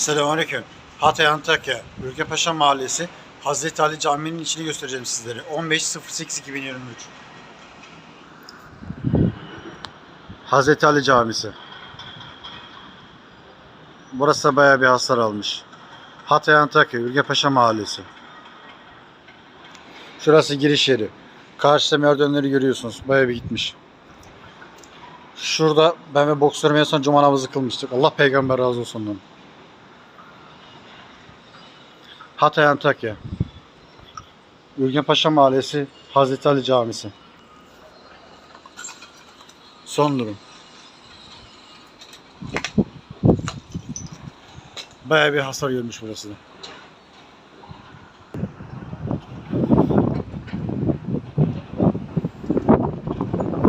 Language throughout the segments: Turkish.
Selamünaleyküm. Hatay Antakya, Ülkepaşa Mahallesi, Hazreti Ali Camii'nin içini göstereceğim sizlere. 15.08.2023 Hazreti Ali Camisi. Burası da bayağı bir hasar almış. Hatay Antakya, Ülkepaşa Mahallesi. Şurası giriş yeri. Karşıda merdivenleri görüyorsunuz. Bayağı bir gitmiş. Şurada ben ve boksörüm en son cuma namazı kılmıştık. Allah peygamber razı olsun ondan. Hatay Antakya. Ülgenpaşa Mahallesi Hazreti Ali Camisi. Son durum. Bayağı bir hasar görmüş burası da.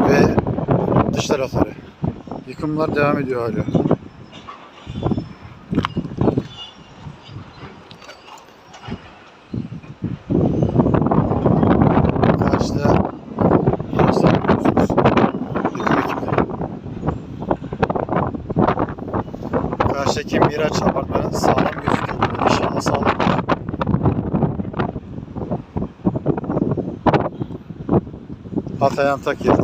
Ve dış tarafları. Yıkımlar devam ediyor hala. Karşıda hasar görüyorsunuz. Yıkım ekipleri. Karşıdaki Miraç apartmanı sağlam gözüküyor. İnşallah sağlam. Hatay Antakya.